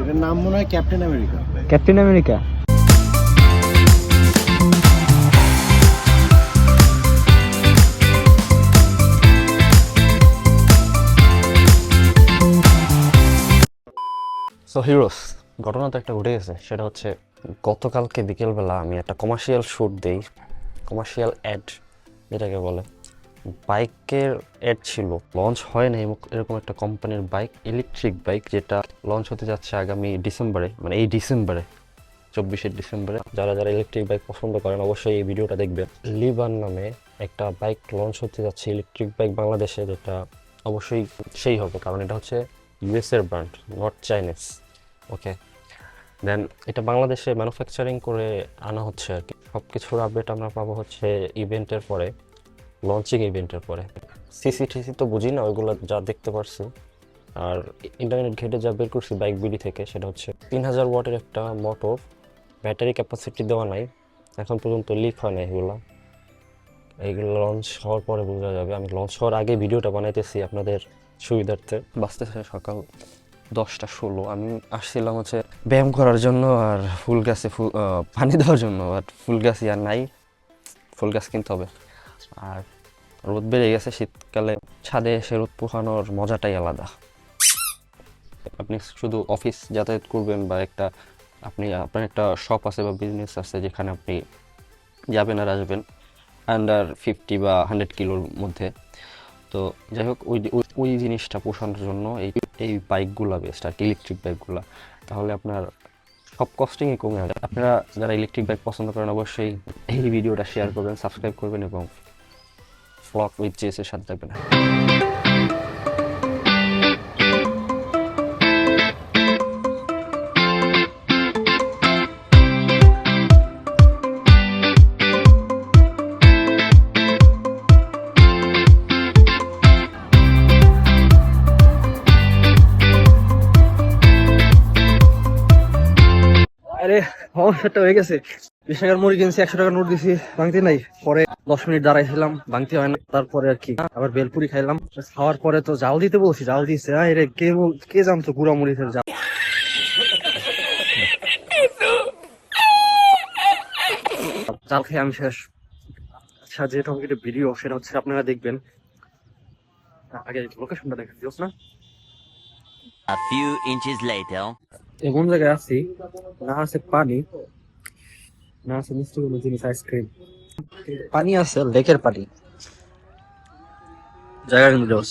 এটার নাম মনে হয় captain America. Captain America? So heroes ঘটনা তো একটা ঘটে গেছে। সেটা হচ্ছে গতকালকে বিকেলবেলা আমি একটা কমার্শিয়াল শ্যুট দিই। কমার্শিয়াল অ্যাড যেটাকে বলে। বাইকের অ্যাড ছিল লঞ্চ হয় না এরকম একটা কোম্পানির বাইক ইলেকট্রিক বাইক যেটা লঞ্চ হতে যাচ্ছে আগামী ডিসেম্বরে মানে এই ডিসেম্বরে, চব্বিশে ডিসেম্বরে। যারা যারা ইলেকট্রিক বাইক পছন্দ করেন, অবশ্যই এই ভিডিওটা দেখবেন। লিবান নামে একটা বাইক লঞ্চ হতে যাচ্ছে ইলেকট্রিক বাইক বাংলাদেশে, যেটা অবশ্যই সেই হবে, কারণ এটা হচ্ছে ইউএস এর brand not Chinese okay then এটা বাংলাদেশে ম্যানুফ্যাকচারিং করে আনা হচ্ছে আর কি। সব কিছুর আপডেট আমরা পাবো হচ্ছে ইভেন্টের পরে। লঞ্চিং ইভেন্টের পরে। সিসি টিসি তো বুঝি না, ওইগুলো যা দেখতে পারছি। আর ইন্টারনেট ঘেটে যা বের করছি বাইক বিডি থেকে, সেটা হচ্ছে তিন হাজার ওয়াটের একটা মোটর ব্যাটারি ক্যাপাসিটি দেওয়া নাই, এখন পর্যন্ত লিক হয় না এগুলো। এইগুলো লঞ্চ হওয়ার পরে বোঝা যাবে। আমি লঞ্চ হওয়ার আগে ভিডিওটা বানাইতেছি আপনাদের সুবিধার্থে। বাঁচতেছে সকাল দশটা ষোলো। আমি আসছিলাম হচ্ছে ব্যায়াম করার জন্য আর ফুল গাছে ফুল পানি দেওয়ার জন্য আর ফুল গাছ আর নাই। ফুল গাছ কিনতে হবে। আর রোদ বেড়ে গেছে, শীতকালে ছাদে এসে রোদ পোহানোর মজাটাই আলাদা। আপনি শুধু অফিস যাতায়াত করবেন বা একটা, আপনি, আপনার একটা শপ আছে বা বিজনেস আছে যেখানে আপনি যাবেন আর আসবেন আন্ডার ফিফটি বা হান্ড্রেড কিলোর মধ্যে। তো যাই হোক, ওই, ওই- জিনিসটা পোষানোর জন্য এই এই বাইকগুলো বেস্ট আর কি ইলেকট্রিক বাইকগুলো তাহলে আপনার সব কস্টিংই কমে যাবে। আপনারা যারা ইলেকট্রিক বাইক পছন্দ করেন, অবশ্যই এই ভিডিওটা শেয়ার করবেন সাবস্ক্রাইব করবেন এবং ফ্লক উইথ জেসের সাথে থাকবেন আরে সমস্যাটা হয়ে গেছে। বিশ টাকার মুড়ি কিনছি একশো টাকার নোট দিছি ভাঙতে নাই। পরে দশ মিনিট দাঁড়াইছিলাম ভাঙতে হয় না। তারপরে আর কি আবার বেলপুরি খাইলাম। খাওয়ার পরে তো জাল দিতে বলছি জাল দিছে। আরে কে কে জানতো গুড়া মুড়িতে জাল? জাল খেয়ে আমি শেষ। আচ্ছা যে টপিকের ভিডিও সেটা হচ্ছে আপনারা দেখবেন। আগে লোকেশনটা দেখেন দিওস না? A few inches later. এমন জায়গায় আছি? না আছে পানি। না আছে মিষ্টি কোনো জিনিস আইসক্রিম পানি আছে লেকের পানি। জায়গা কিন্তু জোস।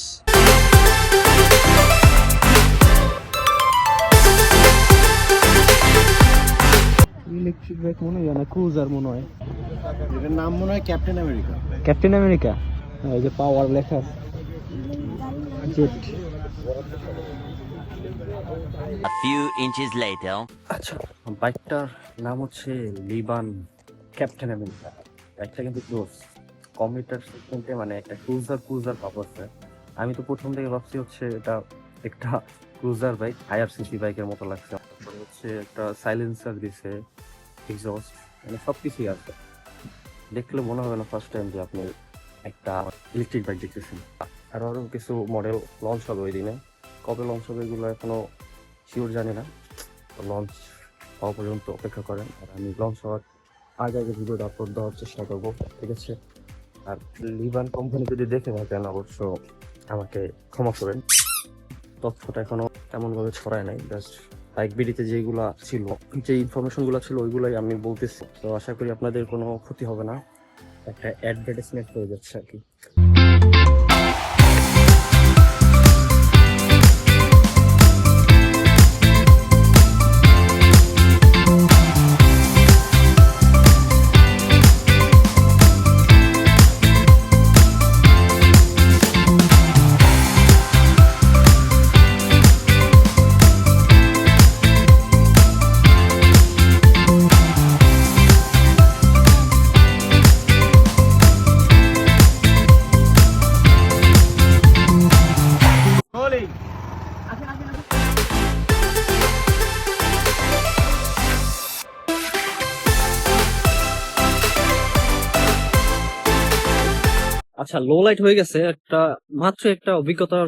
ইলেকট্রিক বাইক মনে হয় না ক্রুজার মনে হয়। এটার নাম মনে হয় ক্যাপ্টেন আমেরিকা ক্যাপ্টেন আমেরিকা এই যে পাওয়ার লেখা jet A few inches later. আচ্ছা বাইকটার নাম হচ্ছে লিবান ক্যাপ্টেন আমেরিকা। বাইকটা কিন্তু ক্লোজ কমিটার সেগমেন্টে মানে একটা ক্রুজার ক্রুজার আছে। আমি তো প্রথম থেকে ভাবছি হচ্ছে এটা একটা ক্রুজার বাইক হায়ার সিসি বাইকের মতো লাগছে। হচ্ছে একটা সাইলেন্সার দিছে এক্সস্ট মানে সব কিছুই আছে। দেখলে মনে হবে না ফার্স্ট টাইম যে আপনি একটা ইলেকট্রিক বাইক দেখতেছেন। আর আরও কিছু মডেল লঞ্চ হবে ওই দিনে। কবে লঞ্চ হবে এগুলো এখনও শিওর জানি না। তো লঞ্চ হওয়া পর্যন্ত অপেক্ষা করেন আর আমি লঞ্চ হওয়ার আগে আগে ভিডিওটা আপলোড দেওয়ার চেষ্টা করব, ঠিক আছে? আর লিভান কোম্পানি যদি দেখে থাকেন, অবশ্য আমাকে ক্ষমা করেন তথ্যটা এখনও তেমনভাবে ছড়ায় নাই জাস্ট বাইক বিডিতে যেগুলা ছিল, যে ইনফরমেশনগুলো ছিল ওইগুলোই আমি বলতেছি। তো আশা করি আপনাদের কোনো ক্ষতি হবে না। একটা অ্যাডভার্টাইজমেন্ট হয়ে যাচ্ছে আর কি। আচ্ছা লো লাইট হয়ে গেছে একটা, মাত্র একটা অভিজ্ঞতার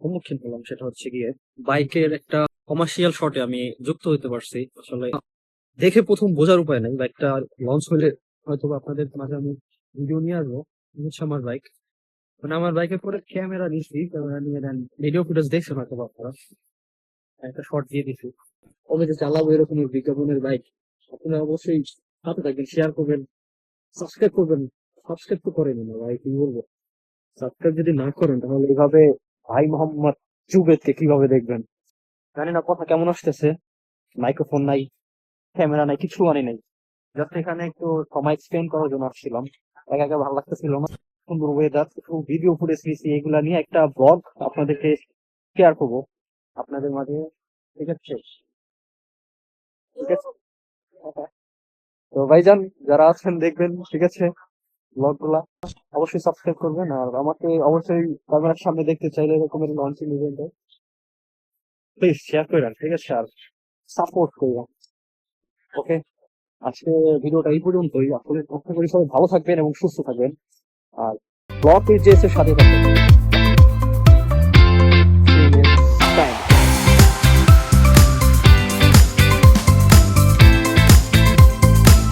সম্মুখীন হলাম, সেটা হচ্ছে গিয়ে বাইকের একটা কমার্শিয়াল শটে আমি যুক্ত হতে পারছি। আসলে দেখে প্রথম বোঝার উপায় নাই, বাইকটা লঞ্চ হলে হয়তো আপনাদের মাঝে আমি ভিডিও নিয়ে আসব। হচ্ছে আমার বাইক। মানে আমার বাইকের পরে ক্যামেরা নিয়েছি ক্যামেরা নিয়ে দেন ভিডিও ফুটেজ দেখছেন হয়তো আপনারা। একটা শট দিয়ে দিছি। কবে যে চালাবো এরকম বিজ্ঞাপনের বাইক। আপনারা অবশ্যই সাথে থাকবেন শেয়ার করবেন সাবস্ক্রাইব করবেন। সাবস্ক্রাইব তো করেনি না ভাই, কি বলব? সাবস্ক্রাইব যদি না করেন, তাহলে এভাবে ভাই মোহাম্মদ জুবেদকে কীভাবে দেখবেন? জানি না, কথা কেমন আসতেছে? মাইক্রোফোন নাই ক্যামেরা নাই, কিছু আনি নাই। জাস্ট এখানে একটু সময় স্পেন্ড করার জন্য আসছিলাম। একা একা ভালো লাগতেছিল না। সুন্দর ওয়েদার একটু ভিডিও ফুটেজ নিয়েছি, এগুলা নিয়ে একটা ব্লগ আপনাদেরকে শেয়ার করব। আপনাদের মাঝে, ঠিক আছে? ঠিক আছে? তো ভাইজান, যারা আছেন, দেখবেন, ঠিক আছে? ব্লগগুলা অবশ্যই সাবস্ক্রাইব করবেন আর আমাকে অবশ্যই ক্যামেরার সামনে দেখতে চাইলে এরকমের লঞ্চিং ইভেন্টে প্লিজ শেয়ার করে ঠিক আছে? আর সাপোর্ট করবেন ওকে আজকে ভিডিওটা এই পর্যন্তই। আসলে করি সবাই ভালো থাকবেন এবং সুস্থ থাকবেন। আর ব্লগ যে সাথে থাকবেন।